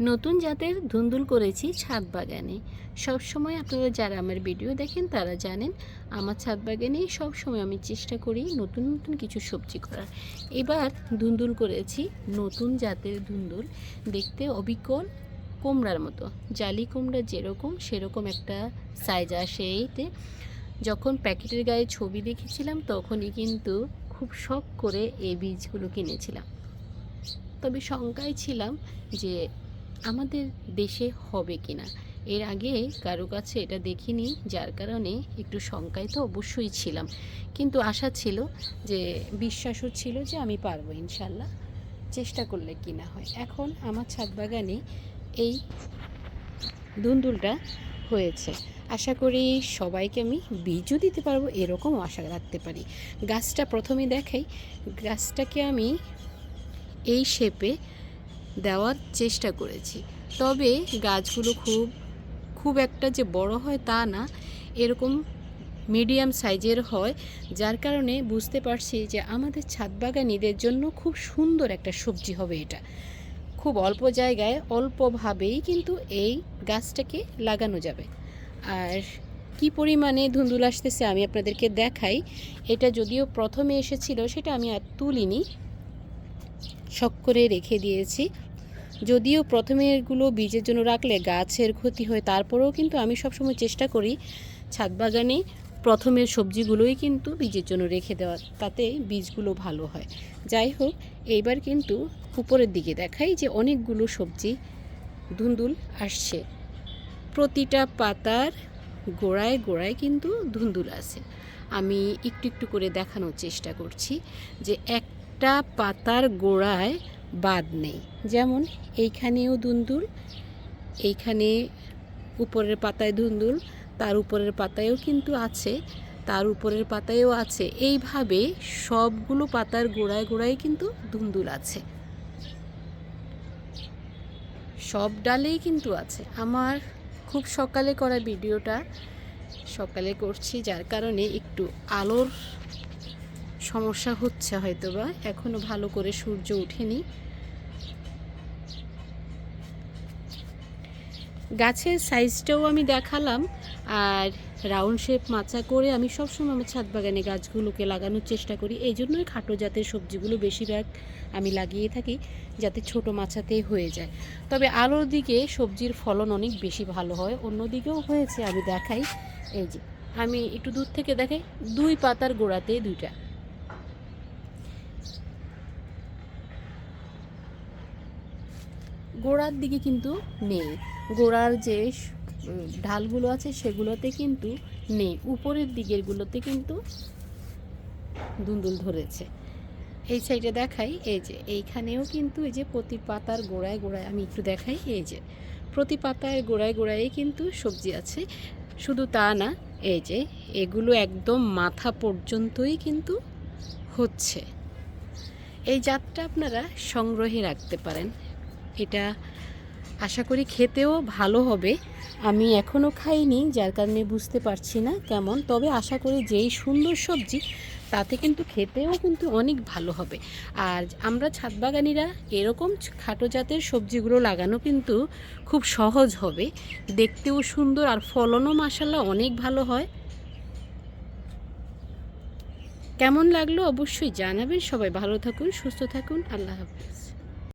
নতুন জাতের ধুন্দুল করেছি ছাদ বাগানে। সব সময় আপনারা যারা আমার ভিডিও দেখেন, তারা জানেন আমার ছাদ বাগানে সব সময় আমি চেষ্টা করি নতুন নতুন কিছু সবজি করার। এবার ধুন্দুল করেছি নতুন জাতের ধুন্দুল। দেখতে অবিকল কুমড়ার মতো। জালি কুমড়া যেরকম, সেরকম একটা সাইজ আসে এইতে। যখন প্যাকেটের গায়ে ছবি দেখেছিলাম, তখনই কিন্তু খুব শখ করে এই বীজগুলো কিনেছিলাম। তবে শঙ্কায় ছিলাম যে আমাদের দেশে হবে কিনা? এর আগে কারও কাছে এটা দেখিনি, যার কারণে একটু শঙ্কায় তো অবশ্যই ছিলাম। কিন্তু আশা ছিল যে, বিশ্বাসও ছিল যে আমি পারব ইনশাল্লাহ। চেষ্টা করলে কি না হয়। এখন আমার ছাদ বাগানে এই দুন্দুলটা হয়েছে। আশা করি সবাইকে আমি বীজও দিতে পারব এরকম আশা রাখতে পারি। গাছটা প্রথমে দেখাই। গাছটাকে আমি এই শেপে দেওয়ার চেষ্টা করেছি। তবে গাছগুলো খুব খুব একটা যে বড় হয় তা না, এরকম মিডিয়াম সাইজের হয়, যার কারণে বুঝতে পারছি যে আমাদের ছাদ বাগানিদের জন্য খুব সুন্দর একটা সবজি হবে এটা। খুব অল্প জায়গায় অল্পভাবেই কিন্তু এই গাছটাকে লাগানো যাবে। আর কি পরিমাণে ধুন্দুল আসতেছে আমি আপনাদেরকে দেখাই। এটা যদিও প্রথমে এসেছিল, সেটা আমি আর তুলিনি। শখ করে রেখে দিয়েছি। যদিও প্রথমে এগুলো বীজের জন্য রাখলে গাছের ক্ষতি হয়, তারপরেও কিন্তু আমি সবসময় চেষ্টা করি ছাদ বাগানে প্রথমের সবজিগুলোই কিন্তু বীজের জন্য রেখে দেওয়া তাতে বীজগুলো ভালো হয়। যাই হোক, এইবার কিন্তু উপরের দিকে দেখাই যে অনেকগুলো সবজি ধুন্দুল আসছে। প্রতিটা পাতার গোড়ায় গোড়ায় কিন্তু ধুন্দুল আছে। আমি একটু একটু করে দেখানোর চেষ্টা করছি যে একটা পাতার গোড়ায় বাদ নেই। যেমন এইখানেও ধুন্দুল এইখানে উপরের পাতায় ধুন্দুল তার উপরের পাতায়ও কিন্তু আছে, তার উপরের পাতায়ও আছে। এইভাবে সবগুলো পাতার গোড়ায় গোড়ায় কিন্তু ধুন্দুল আছে। সব ডালেই কিন্তু আছে। আমার খুব সকালে করা ভিডিওটা সকালে করছি, যার কারণে একটু আলোর সমস্যা হচ্ছে হয়তো বা এখনও ভালো করে সূর্য ওঠেনি। গাছের সাইজটাও আমি দেখালাম, আর রাউন্ড শেপ মাচা করে আমি সবসময় আমার ছাদ বাগানে গাছগুলোকে লাগানোর চেষ্টা করি। এই জন্যই খাটো জাতের সবজিগুলো বেশিরভাগ আমি লাগিয়ে থাকি, যাতে ছোট মাচাতেই হয়ে যায়। তবে আলোর দিকে সবজির ফলন অনেক বেশি ভালো হয়। অন্য দিকেও হয়েছে, আমি দেখাই। এই যে, আমি একটু দূর থেকে দেখাই। দুই পাতার গোড়াতে দুইটা। গোড়ার দিকে কিন্তু নেই। গোড়ার যে ঢালগুলো আছে সেগুলোতে কিন্তু নেই। উপরের দিকেরগুলোতে কিন্তু দুন্দুল ধরেছে। এই সাইডে দেখাই, এই যে এইখানেও কিন্তু এই যে প্রতি পাতার গোড়ায় গোড়ায়, আমি একটু দেখাই, এই যে প্রতি পাতার গোড়ায় গোড়ায় কিন্তু সবজি আছে। শুধু তা না, এই যে এগুলো একদম মাথা পর্যন্তই কিন্তু হচ্ছে। এই জাতটা আপনারা সংগ্রহে রাখতে পারেন। এটা আশা করি খেতেও ভালো হবে। আমি এখনও খাইনি, যার কারণে বুঝতে পারছি না কেমন, তবে আশা করি যেই সুন্দর সবজি, তাতে কিন্তু খেতেও কিন্তু অনেক ভালো হবে। আর আমরা ছাদ বাগানিরা এরকম খাটো জাতের সবজিগুলো লাগানো কিন্তু খুব সহজ হবে। দেখতেও সুন্দর আর ফলনও মাসাল্লাহ অনেক ভালো হয়। কেমন লাগল অবশ্যই জানাবেন। সবাই ভালো থাকুন, সুস্থ থাকুন। আল্লাহ হাফিজ।